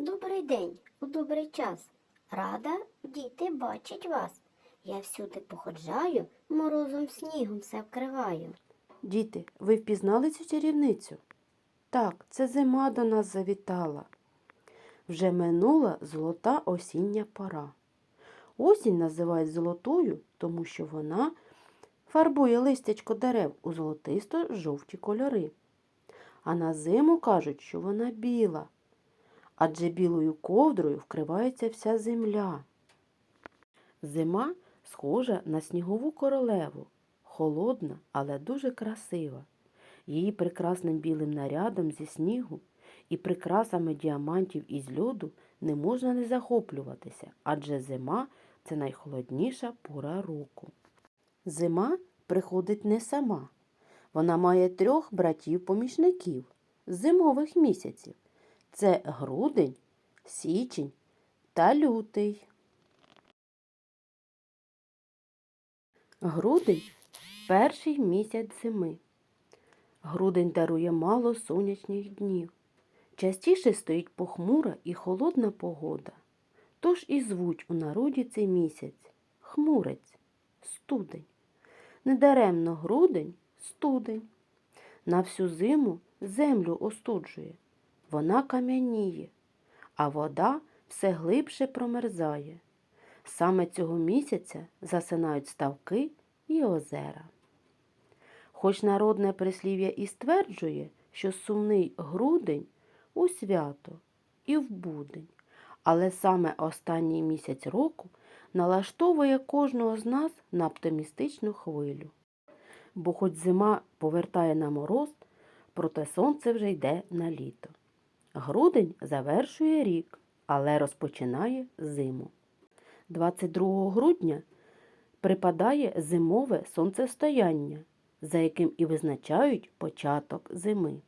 Добрий день, у добрий час. Рада, діти, бачить вас. Я всюди походжаю, морозом снігом все вкриваю. Діти, ви впізнали цю чарівницю? Так, це зима до нас завітала. Вже минула золота осіння пора. Осінь називають золотою, тому що вона фарбує листячко дерев у золотисто-жовті кольори. А на зиму кажуть, що вона біла, адже білою ковдрою вкривається вся земля. Зима схожа на снігову королеву, холодна, але дуже красива. Її прекрасним білим нарядом зі снігу і прикрасами діамантів із льоду не можна не захоплюватися, адже зима це найхолодніша пора року. Зима приходить не сама. Вона має трьох братів-помічників з зимових місяців. Це грудень, січень та лютий. Грудень перший місяць зими. Грудень дарує мало сонячних днів. Частіше стоїть похмура і холодна погода. Тож і звуть у народі цей місяць хмурець, студень. Недаремно грудень студень. На всю зиму землю остуджує, вона кам'яніє, а вода все глибше промерзає. Саме цього місяця засинають ставки і озера. Хоч народне прислів'я і стверджує, що сумний грудень у свято і в будень, але саме останній місяць року налаштовує кожного з нас на оптимістичну хвилю. Бо хоч зима повертає на мороз, проте сонце вже йде на літо. Грудень завершує рік, але розпочинає зиму. 22 грудня припадає зимове сонцестояння, за яким і визначають початок зими.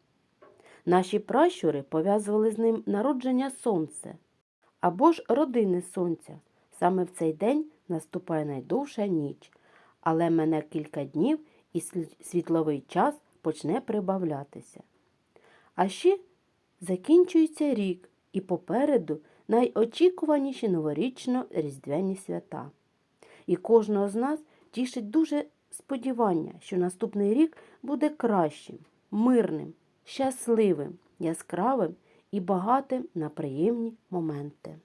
Наші пращури пов'язували з ним народження сонця або ж родини сонця. Саме в цей день наступає найдовша ніч, але мене кілька днів і світловий час почне прибавлятися. А ще закінчується рік, і попереду найочікуваніші новорічно-різдвяні свята. І кожного з нас тішить дуже сподівання, що наступний рік буде кращим, мирним, щасливим, яскравим і багатим на приємні моменти.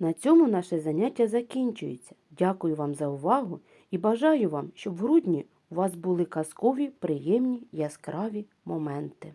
На цьому наше заняття закінчується. Дякую вам за увагу і бажаю вам, щоб в грудні у вас були казкові, приємні, яскраві моменти.